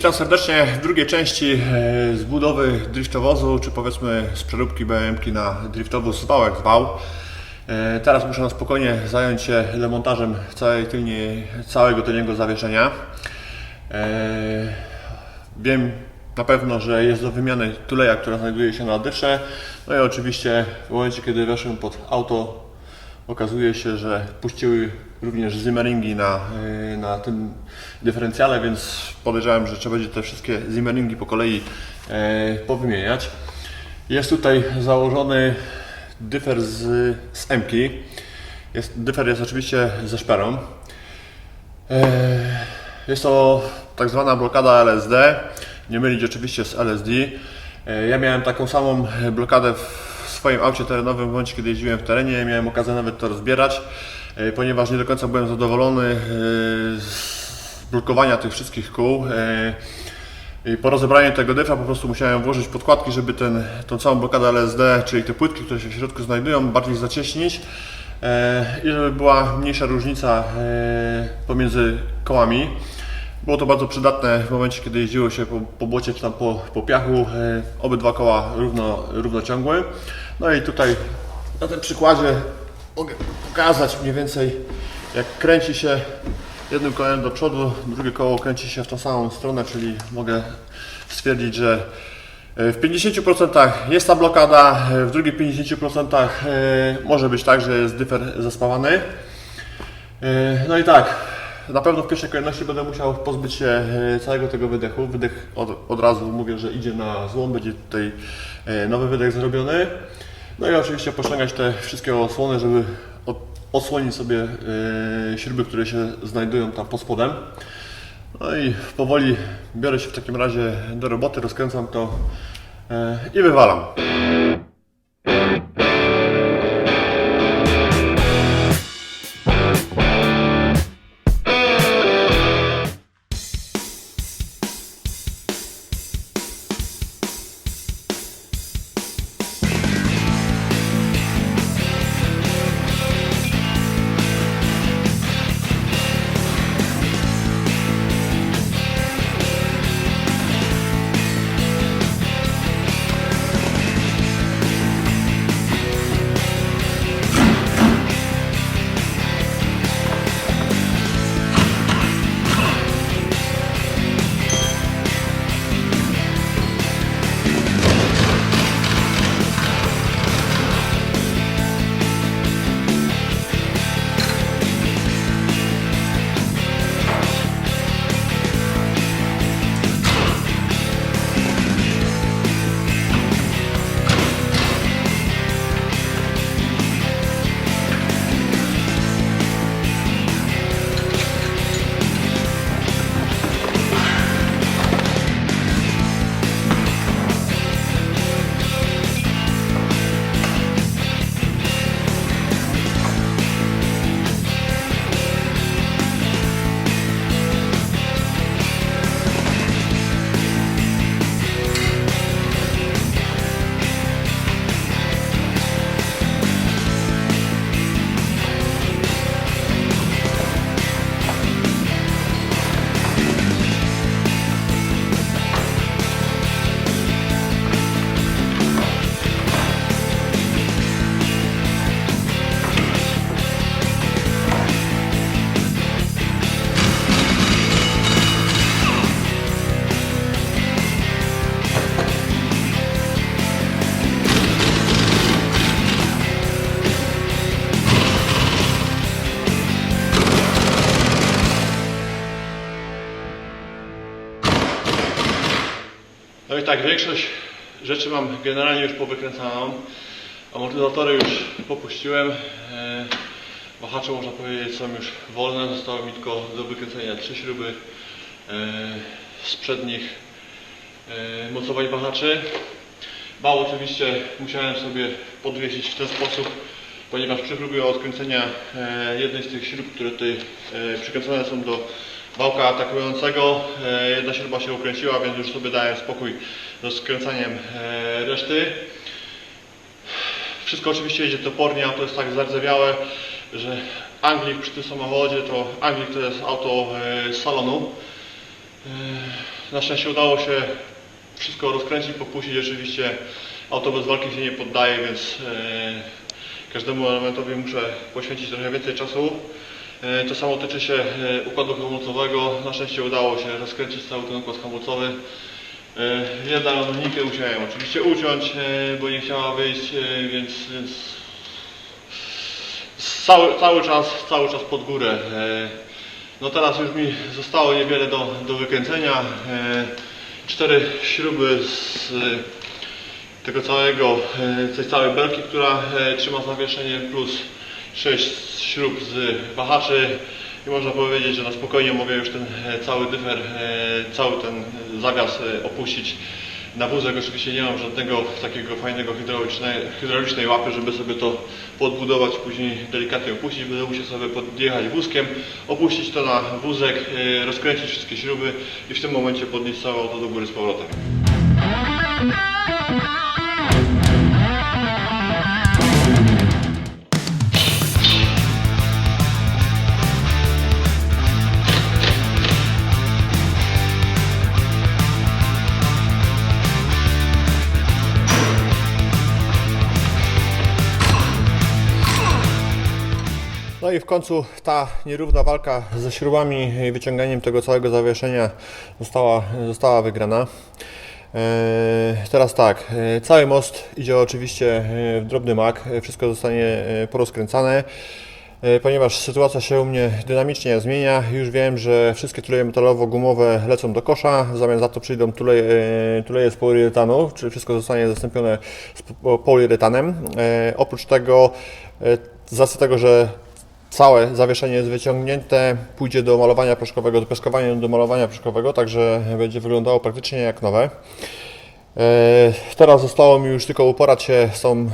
Witam serdecznie w drugiej części e, z budowy driftowozu, czy powiedzmy z przeróbki BMK na driftowóz wałek wał. E, Teraz muszę na spokojnie zająć się demontażem całej tylniej, całego tylnego zawieszenia. E, Wiem na pewno, że jest do wymiany tuleja, która znajduje się na dysze. No i oczywiście w momencie, kiedy weszłem pod auto, okazuje się, że puściły również zimmeringi na, yy, na tym dyferencjale, więc podejrzewam, że trzeba będzie te wszystkie zimmeringi po kolei e, powymieniać. Jest tutaj założony dyfer z, z M-ki. Jest, dyfer jest oczywiście ze szperą. E, Jest to tak zwana blokada LSD, nie mylić oczywiście z LSD. E, Ja miałem taką samą blokadę w swoim aucie terenowym w momencie, kiedy jeździłem w terenie. Miałem okazję nawet to rozbierać, e, ponieważ nie do końca byłem zadowolony e, z blokowania tych wszystkich kół. E, i po rozebraniu tego dyfra po prostu musiałem włożyć podkładki, żeby ten, tą całą blokadę LSD, czyli te płytki, które się w środku znajdują, bardziej zacieśnić i żeby była mniejsza różnica pomiędzy kołami. Było to bardzo przydatne w momencie, kiedy jeździło się po, po błocie czy tam po, po piachu. Obydwa koła równo, równo. No i tutaj na tym przykładzie mogę pokazać mniej więcej jak kręci się jednym kołem do przodu, drugie koło kręci się w tą samą stronę, czyli mogę stwierdzić, że e, w 50% jest ta blokada, e, w drugich 50% e, może być tak, że jest dyfer zaspawany. No i tak, na pewno w pierwszej kolejności będę musiał pozbyć się całego tego wydechu. Wydech od, od razu mówię, że idzie na złom, będzie tutaj nowy wydech zrobiony. No i oczywiście poszczęgać te wszystkie osłony, żeby odsłonić sobie e, śruby, które się znajdują tam pod spodem. No i powoli biorę się w takim razie do roboty, rozkręcam to e, i wywalam. No i tak, większość rzeczy mam generalnie już powykręcaną. Amortyzatory już popuściłem. E, Wahacze można powiedzieć są już wolne. Zostało mi tylko do wykręcenia trzy śruby e, z przednich e, mocowań wahaczy. Wał oczywiście musiałem sobie podwiesić w ten sposób, ponieważ przy próbie odkręcenia jednej z tych śrub, które tutaj przykręcone są do wałka atakującego, e, jedna śruba się ukręciła, więc już sobie dałem spokój z skręcaniem e, reszty. Wszystko oczywiście jedzie topornie, auto jest tak zardzewiałe, że Anglik przy tym samochodzie to Anglik to jest auto e, z salonu. Na szczęście udało się wszystko rozkręcić, popuścić. Oczywiście auto bez walki się nie poddaje, więc każdemu elementowi muszę poświęcić trochę więcej czasu. E, To samo tyczy się e, układu hamulcowego. Na szczęście udało się rozkręcić cały ten układ hamulcowy. E, Jedną linijkę musiałem oczywiście uciąć, bo nie chciała wyjść, więc, więc cały, cały czas, cały czas pod górę. No teraz już mi zostało niewiele do, do wykręcenia. Cztery śruby z tego całego, tej całej belki, która trzyma zawieszenie plus sześć śrub z wahaczy i można powiedzieć, że na spokojnie mogę już ten e, cały dyfer, e, cały ten zawias e, opuścić. Na wózek oczywiście nie mam żadnego takiego fajnego hydraulicznej, łapy, żeby sobie to podbudować, później delikatnie opuścić. Będę musiał sobie podjechać wózkiem, opuścić to na wózek, rozkręcić wszystkie śruby i w tym momencie podnieść całe auto do góry z powrotem. No i w końcu ta nierówna walka ze śrubami i wyciąganiem tego całego zawieszenia została, została wygrana. E, Teraz tak, e, cały most idzie oczywiście e, w drobny mak, wszystko zostanie porozkręcane. Ponieważ sytuacja się u mnie dynamicznie zmienia, już wiem, że wszystkie tuleje metalowo-gumowe lecą do kosza, w zamian za to przyjdą tuleje, tuleje z poliuretanu, czyli wszystko zostanie zastąpione poliuretanem. Oprócz tego, z racji tego, że Całe zawieszenie jest wyciągnięte, pójdzie do malowania proszkowego, do piaskowania do malowania proszkowego, także będzie wyglądało praktycznie jak nowe. E, Teraz zostało mi już tylko uporać się z, tą, e,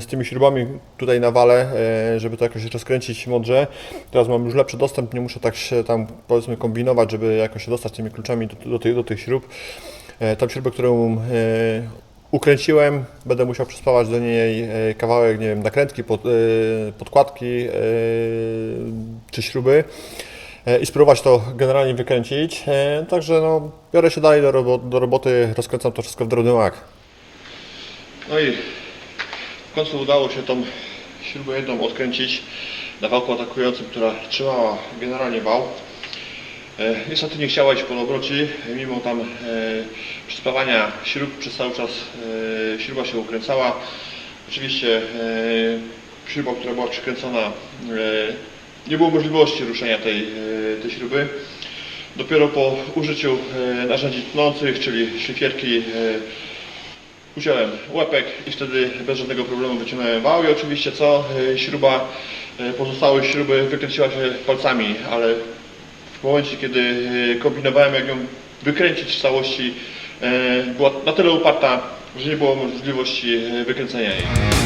z tymi śrubami tutaj na wale, e, żeby to jakoś rozkręcić mądrze. Teraz mam już lepszy dostęp, nie muszę tak się tam powiedzmy kombinować, żeby jakoś się dostać tymi kluczami do, do, tych, do tych śrub. Tą śrubę, którą ukręciłem, będę musiał przyspawać do niej e, kawałek, nie wiem, nakrętki, pod, e, podkładki e, czy śruby i spróbować to generalnie wykręcić. Także no, biorę się dalej do, robo, do roboty, rozkręcam to wszystko w drobny mak. No i w końcu udało się tą śrubę jedną odkręcić na wałku atakującym, która trzymała generalnie wał. E, Niestety nie chciała iść po obroci, mimo tam e, przyspawania śrub przez cały czas e, śruba się ukręcała. Oczywiście e, śruba, która była przykręcona, e, nie było możliwości ruszenia tej, e, tej śruby. Dopiero po użyciu e, narzędzi tnących, czyli szlifierki, e, Uciąłem łepek i wtedy bez żadnego problemu wyciągnąłem wał i oczywiście co, e, śruba, e, pozostałe śruby wykręciła się palcami, ale w momencie kiedy e, kombinowałem jak ją wykręcić w całości, e, była na tyle uparta, że nie było możliwości e, wykręcenia jej.